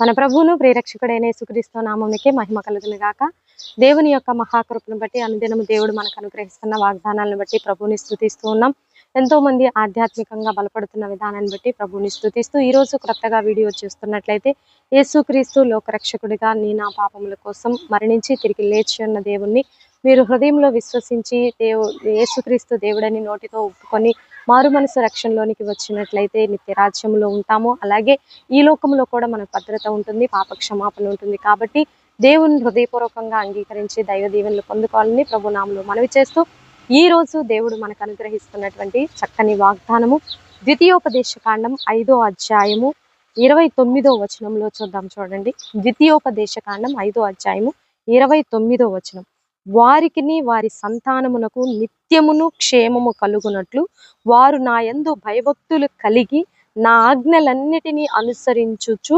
మన ప్రభువును ప్రేరక్షకుడైన యేసుక్రీస్తు నామంకే మహిమ కలుగును గాక. దేవుని యొక్క మహాకృపను బట్టి అనుదినము దేవుడు మనకు అనుగ్రహిస్తున్న వాగ్దానాలను బట్టి ప్రభువుని స్థుతిస్తూ ఉన్నాం. ఎంతో మంది ఆధ్యాత్మికంగా బలపడుతున్న విధానాన్ని బట్టి ప్రభువుని స్థుతిస్తూ ఈ రోజు క్రొత్తగా వీడియో చూస్తున్నట్లయితే యేసుక్రీస్తు లోకరక్షకుడిగా నీ నా పాపముల కోసం మరణించి తిరిగి లేచి ఉన్న దేవుణ్ణి మీరు హృదయంలో విశ్వసించి దేవు యేసుక్రీస్తు దేవుడని నోటితో ఒప్పుకొని మారు మనసు రక్షణలోనికి వచ్చినట్లయితే నిత్యరాజ్యంలో ఉంటాము. అలాగే ఈ లోకంలో కూడా మనకు భద్రత ఉంటుంది పాప క్షమాపణ ఉంటుంది. కాబట్టి దేవుని హృదయపూర్వకంగా అంగీకరించి దైవ దీవెనలు పొందుకోవాలని ప్రభునామంలో మనవి చేస్తూ ఈ రోజు దేవుడు మనకు అనుగ్రహిస్తున్నటువంటి చక్కని వాగ్దానము. ద్వితీయోపదేశ కాండం ఐదో అధ్యాయము ఇరవై తొమ్మిదో వచనంలో చూద్దాం చూడండి. ద్వితీయోపదేశ కాండం ఐదో అధ్యాయము ఇరవై తొమ్మిదో వచనం. వారికిని వారి సంతానమునకు నిత్యమును క్షేమము కలుగునట్లు వారు నా యందు భయభక్తులు కలిగి నా ఆజ్ఞలన్నిటినీ అనుసరించుచు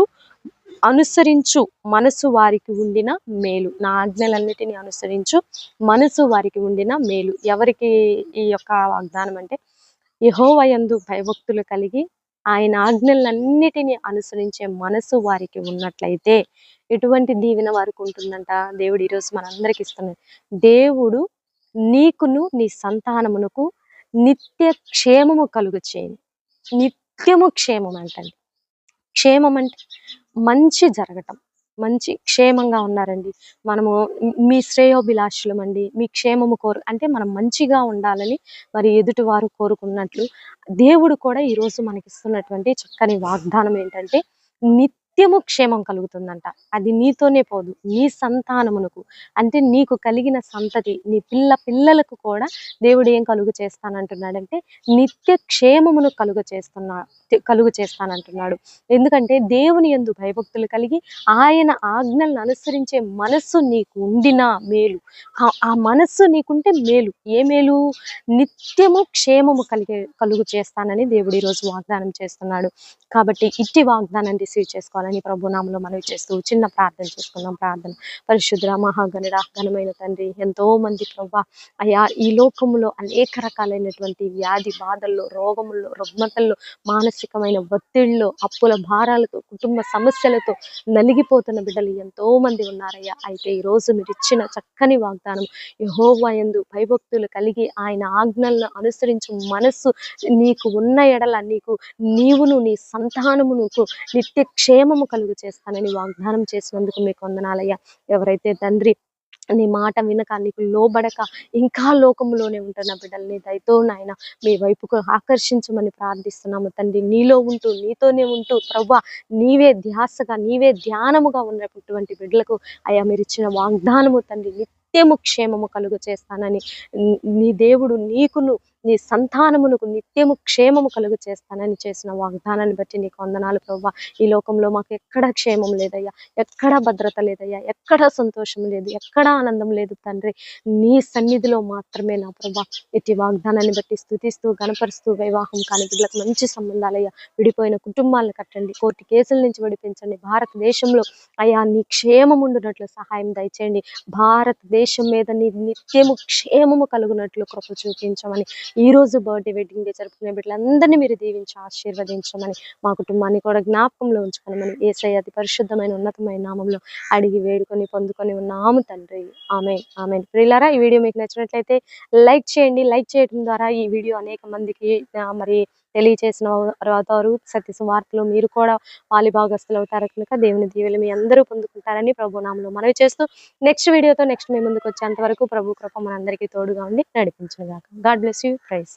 అనుసరించు మనసు వారికి ఉండిన మేలు. నా ఆజ్ఞలన్నిటినీ అనుసరించు మనసు వారికి ఉండిన మేలు. ఎవరికి ఈ యొక్క వాగ్దానం అంటే యహోవయందు భయభక్తులు కలిగి ఆయన ఆజ్ఞలన్నిటినీ అనుసరించే మనసు వారికి ఉన్నట్లయితే ఎటువంటి దీవెన వారికి ఉంటుందంట? దేవుడు ఈరోజు మనందరికి ఇస్తున్నాడు. దేవుడు నీకును నీ సంతానమునకు నిత్య క్షేమము కలుగు చేయను నిత్యము క్షేమం అంటండి. క్షేమం అంటే మంచి జరగటం. మంచి క్షేమంగా ఉన్నారండి. మనము మీ శ్రేయోభిలాషులం అండి మీ క్షేమము కోరు అంటే మనం మంచిగా ఉండాలని మరి ఎదుటి వారు కోరుకున్నట్లు దేవుడు కూడా ఈరోజు మనకిస్తున్నటువంటి చక్కని వాగ్దానం ఏంటంటే నిత్యము క్షేమం కలుగుతుందంట. అది నీతోనే పోదు. నీ సంతానమునకు. అంటే నీకు కలిగిన సంతతి నీ పిల్ల పిల్లలకు కూడా దేవుడు ఏం కలుగు చేస్తానంటున్నాడంటే నిత్య క్షేమమును కలుగ చేస్తున్నా కలుగు చేస్తానంటున్నాడు. ఎందుకంటే దేవుని ఎందు భయభక్తులు కలిగి ఆయన ఆజ్ఞలను అనుసరించే మనస్సు నీకు ఉండినా మేలు. ఆ- మనస్సు నీకుంటే మేలు. ఏ మేలు? నిత్యము క్షేమము కలిగే కలుగు చేస్తానని దేవుడు ఈరోజు వాగ్దానం చేస్తున్నాడు. కాబట్టి ఇట్టి వాగ్దానం రిసీవ్ చేసుకోవాలని ప్రభు నామలో మనవి చేస్తూ చిన్న ప్రార్థన చేసుకుందాం. ప్రార్థన. పరిశుద్ర మహాగణుడ ఘనమైన తండ్రి ఎంతో మంది ప్రభా అయా ఈ లోకములో అనేక రకాలైనటువంటి వ్యాధి బాధల్లో రోగముల్లో రుగ్మతల్లో మానసికమైన ఒత్తిళ్ళలో అప్పుల భారాలతో కుటుంబ సమస్యలతో నలిగిపోతున్న బిడ్డలు ఎంతో మంది ఉన్నారయ్యా. అయితే ఈ రోజు మీరు ఇచ్చిన చక్కని వాగ్దానం యహోవా యందు భయభక్తులు కలిగి ఆయన ఆజ్ఞలను అనుసరించు మనస్సు నీకు ఉన్న ఎడల నీకు నీవును నీ సంతానమునకు నిత్య క్షేమము కలుగు చేస్తానని వాగ్దానం చేసినందుకు మీకు వందనాలయ్యా. ఎవరైతే తండ్రి నీ మాట వినక నీకు లోబడక ఇంకా లోకంలోనే ఉంటున్న బిడ్డల్ని దయతో నాయన మీ వైపుకు ఆకర్షించమని ప్రార్థిస్తున్నాము. తండ్రి నీలో ఉంటూ నీతోనే ఉంటూ ప్రభా నీవే ధ్యాసగా నీవే ధ్యానముగా ఉన్నటువంటి బిడ్డలకు అయ్యా మీరు ఇచ్చిన వాగ్దానము తండ్రి నిత్యము క్షేమము కలుగు చేస్తానని నీ దేవుడు నీకును నీ సంతానమునకు నిత్యము క్షేమము కలుగు చేస్తానని చేసిన వాగ్దానాన్ని బట్టి నీకు వందనాలు ప్రభావ ఈ లోకంలో మాకు ఎక్కడ క్షేమం లేదయ్యా. ఎక్కడ భద్రత లేదయ్యా. ఎక్కడ సంతోషం లేదు. ఎక్కడ ఆనందం లేదు తండ్రి. నీ సన్నిధిలో మాత్రమే నా ప్రభా ఇటు వాగ్దానాన్ని బట్టి స్థుతిస్తూ గణపరుస్తూ వివాహం కాని బిడ్డలకు మంచి సంబంధాలయ్యా. విడిపోయిన కుటుంబాలను కట్టండి. కోర్టు కేసుల నుంచి విడిపించండి. భారతదేశంలో అయ్యా నీ క్షేమం ఉండునట్లు సహాయం దయచేయండి. భారతదేశం మీద నీ నిత్యము క్షేమము కలుగునట్లు కృప చూపించమని ఈ రోజు బర్త్డే వెడ్డింగ్ డే జరుపుకునే బిడ్డలందరినీ మీరు దీవించి ఆశీర్వదించమని మా కుటుంబాన్ని కూడా జ్ఞాపకంలో ఉంచుకోనమని ఏసై అతి పరిశుద్ధమైన ఉన్నతమైన నామంలో అడిగి వేడుకొని పొందుకొని ఉన్నాము తండ్రి. ఆమె ఆమె ప్రియులారా ఈ వీడియో మీకు నచ్చినట్లయితే లైక్ చేయండి. లైక్ చేయడం ద్వారా ఈ వీడియో అనేక మందికి మరి తెలియచేసిన వారు సత్య సువార్తలు మీరు కూడా వాలి భాగస్తులు అవుతారు కనుక దేవుని దీవెలు మీ అందరూ పొందుకుంటారని ప్రభు నామంలో మనవి చేస్తూ నెక్స్ట్ వీడియోతో నెక్స్ట్ మీ ముందుకు వచ్చేంత వరకు ప్రభు కృప మనందరికీ తోడుగా ఉండి నడిపించగాక గాడ్ బ్లెస్ యూ. ప్రైస్